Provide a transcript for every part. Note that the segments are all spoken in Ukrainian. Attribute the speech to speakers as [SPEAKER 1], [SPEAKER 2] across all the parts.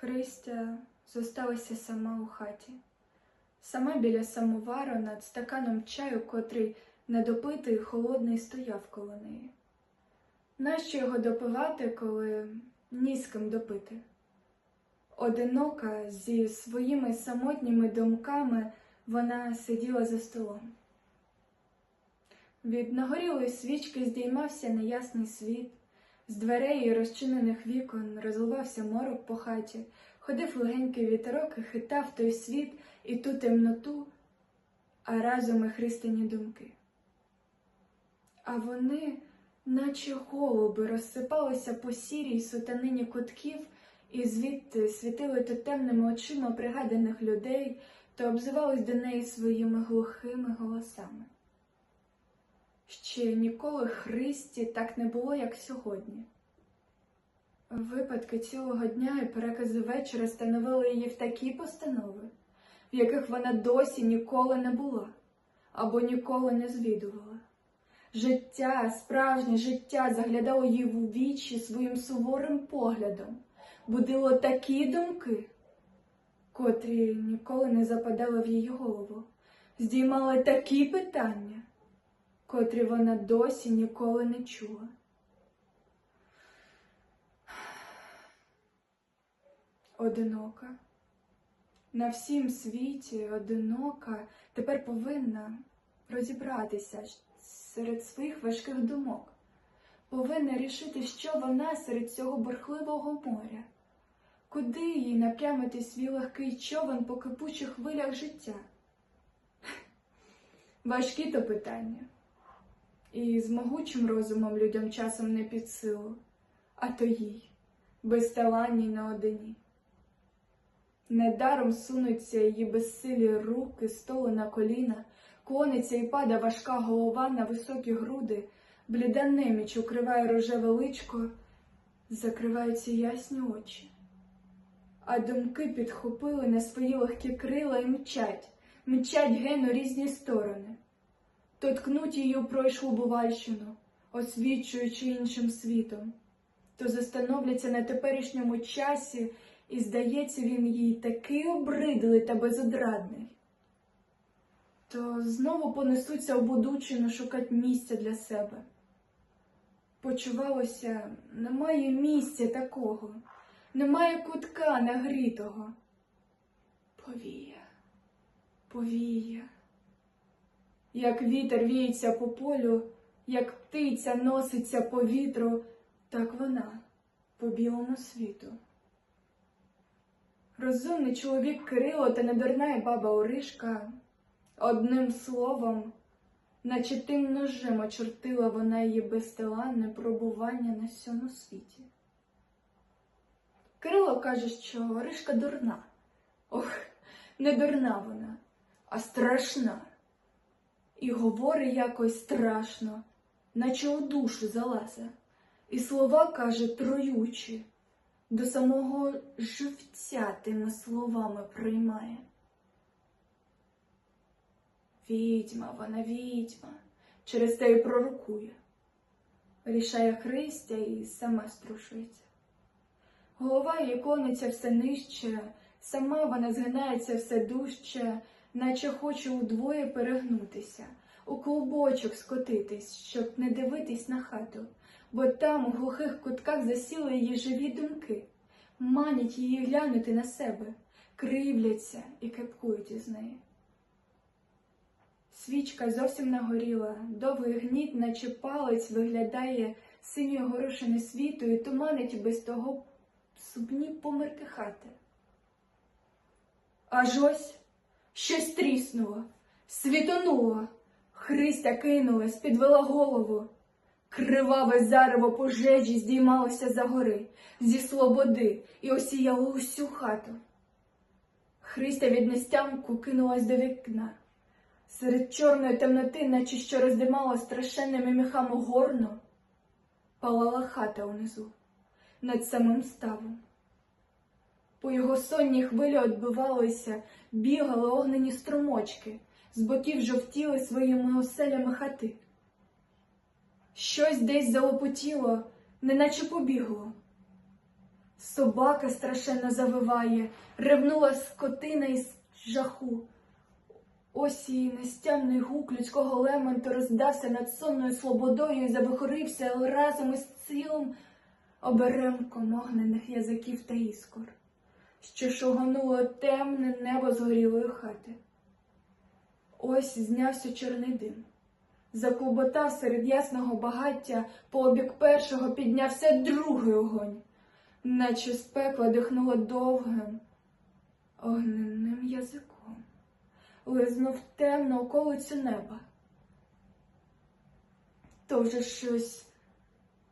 [SPEAKER 1] Христя зосталася сама у хаті, сама біля самовару над стаканом чаю, котрий недопитий холодний стояв коло неї. Нащо його допивати, коли ні з ким допити? Одинока зі своїми самотніми думками вона сиділа за столом. Від нагорілої свічки здіймався неясний світ, з дверей і розчинених вікон розливався морок по хаті, ходив легенький вітерок і хитав той світ і ту темноту, а разом і христині думки. А вони, наче голуби, розсипалися по сірій сутанині кутків і звідти світили то темними очима пригаданих людей, то обзивались до неї своїми глухими голосами. Ще ніколи Христі так не було, як сьогодні. Випадки цілого дня і перекази вечора становили її в такі постанови, в яких вона досі ніколи не була або ніколи не звідувала. Життя, справжнє життя заглядало їй у вічі своїм суворим поглядом, будило такі думки, котрі ніколи не западали в її голову, здіймали такі питання котрі вона досі ніколи не чула. Одинока. На всім світі одинока тепер повинна розібратися серед своїх важких думок, повинна рішити, що вона серед цього бурхливого моря, куди їй напрямити свій легкий човен по кипучих хвилях життя. Важкі то питання. І з могучим розумом людям часом не під силу, а то їй, безталанній наодині. Недаром сунуться її безсилі руки, столи на коліна, клониться і пада важка голова на високі груди, бліда неміч укриває рожеве личко, закриваються ясні очі. А думки підхопили на свої легкі крила і мчать, мчать ген у різні сторони то ткнуть її у пройшлу бувальщину, освічуючи іншим світом, то застановляться на теперішньому часі, і, здається, він їй такий обридлий та безодрадний. То знову понесуться в Будучину шукати місця для себе. Почувалося, немає місця такого, немає кутка нагрітого. Повія, повія. Як вітер віється по полю, як птиця носиться по вітру, так вона по білому світу. Розумний чоловік Кирило та недурна й баба Оришка, одним словом, наче тим ножем очертила вона її безталанне пробування на всьому світі. Кирило каже, що Оришка дурна. Ох, не дурна вона, а страшна. І говорить якось страшно, наче у душу залазе, і слова каже троючі, до самого живця тими словами приймає. Відьма, вона відьма, через те й пророкує, рішає Христя і сама струшується. Голова її кониться все нижче, сама вона згинається все дужче, наче хоче удвоє перегнутися, у клубочок скотитись, щоб не дивитись на хату, бо там у глухих кутках засіли її живі думки, манять її глянути на себе, кривляться і кепкують із неї. Свічка зовсім нагоріла, довгий гніт, наче палець, виглядає синьої горошини світу і туманить без того субні померки хати. Аж ось щось тріснуло, світонуло, Христя кинулась, підвела голову. Криваве зарево пожежі здіймалося за гори, зі слободи і осіяло усю хату. Христя від нестямку кинулась до вікна. Серед чорної темноти, наче що роздимало страшенними міхами горно, палала хата унизу, над самим ставом. По його сонній хвилі відбивалися, бігали огнені струмочки, з боків жовтіли своїми оселями хати. Щось десь залопотіло, неначе побігло. Собака страшенно завиває, ревнула скотина із жаху. Ось і нестямний гук людського лементу роздався над сонною слободою і завихорився разом із цілим оберемком огнених язиків та іскор, що шугануло темне небо згорілої хати. Ось знявся чорний дим. Заклоботав серед ясного багаття, по обік першого піднявся другий огонь, наче з пекла дихнуло довгим огненним язиком, лизнув темну околицю неба. То вже щось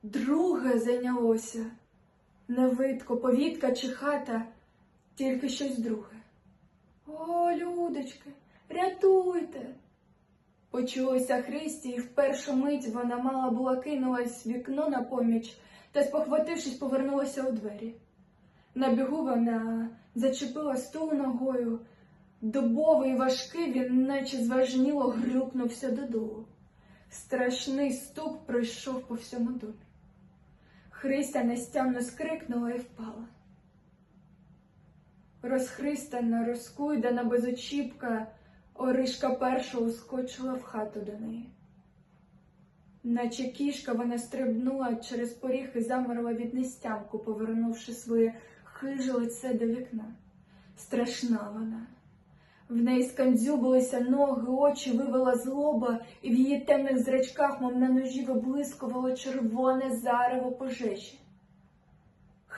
[SPEAKER 1] друге зайнялося, не видко, повітка чи хата, тільки щось друге. О, людочки, рятуйте! Почулося Христі, і в першу мить вона мала була кинулась в вікно на поміч та, спохватившись, повернулася у двері. На бігу вона зачепила стул ногою. Дубовий важкий він, наче зважніло, грюкнувся додолу. Страшний стук пройшов по всьому домі. Христя нестямно скрикнула і впала. Розхристана, розкуйдана безочіпка, Оришка перша ускочила в хату до неї. Наче кішка вона стрибнула через поріг і замерла від нестямку, повернувши своє хиже лице до вікна. Страшна вона. В неї скандзюбилися ноги, очі вивела злоба, і в її темних зрачках, мов на ножі, виблискувало червоне зарево пожежі.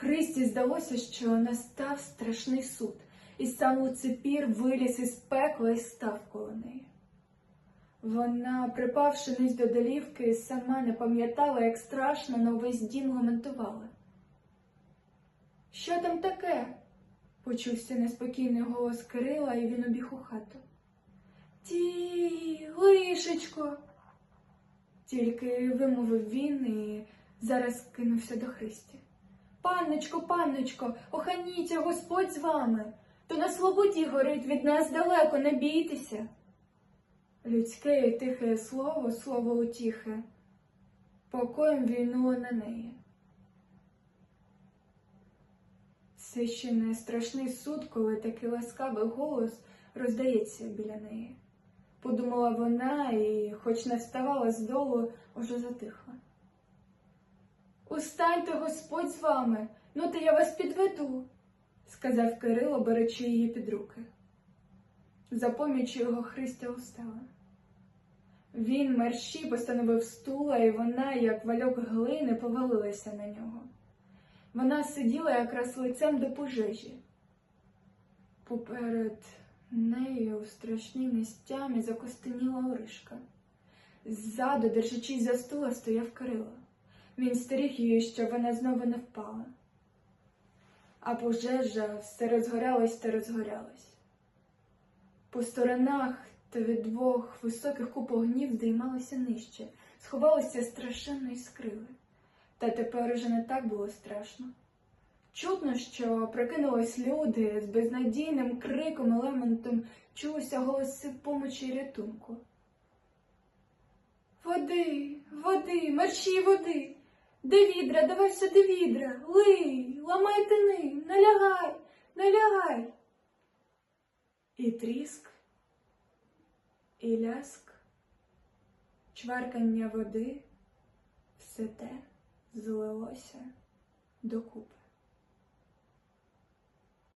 [SPEAKER 1] Христі здалося, що настав страшний суд, і сам Луципір виліз із пекла і став коло неї. Вона, припавши низ до долівки, сама не пам'ятала, як страшно на увесь дім лементувала. Що там таке? почувся неспокійний голос Кирила, і він убіг у хату. Ті, лишечко, тільки вимовив він і зараз кинувся до Христі. Панночко, панночко, оханіться, Господь з вами, то на слободі горить від нас далеко, не бійтеся. Людське і тихе слово, слово утіхи, покоєм війнуло на неї. Це ще не страшний суд, коли такий ласкавий голос роздається біля неї. Подумала вона і, хоч не вставала з долу, уже затихла. Устаньте, Господь з вами, ну то я вас підведу, сказав Кирило, беручи її під руки. За помічю його Христя устала. Він мерщій постановив стула, і вона, як вальок глини, повалилася на нього. Вона сиділа якраз лицем до пожежі. Поперед нею у страшній нестямі закостеніла Оришка. Ззаду, держачись за стула, стояв Кирило. Він стеріг її, щоб вона знову не впала. А пожежа все розгорялась та розгорялась. По сторонах та від двох високих куп огнів здіймалися нижче, сховалися страшенно іскрили. Та тепер уже не так було страшно. Чутно, що прокинулись люди з безнадійним криком і лементом чулися голоси помочі й рятунку. Води, води, мерщій води. Де відра, давай сюди відра, лий, ламай тини, налягай, налягай. І тріск, і ляск, чваркання води, все те злилося докупи.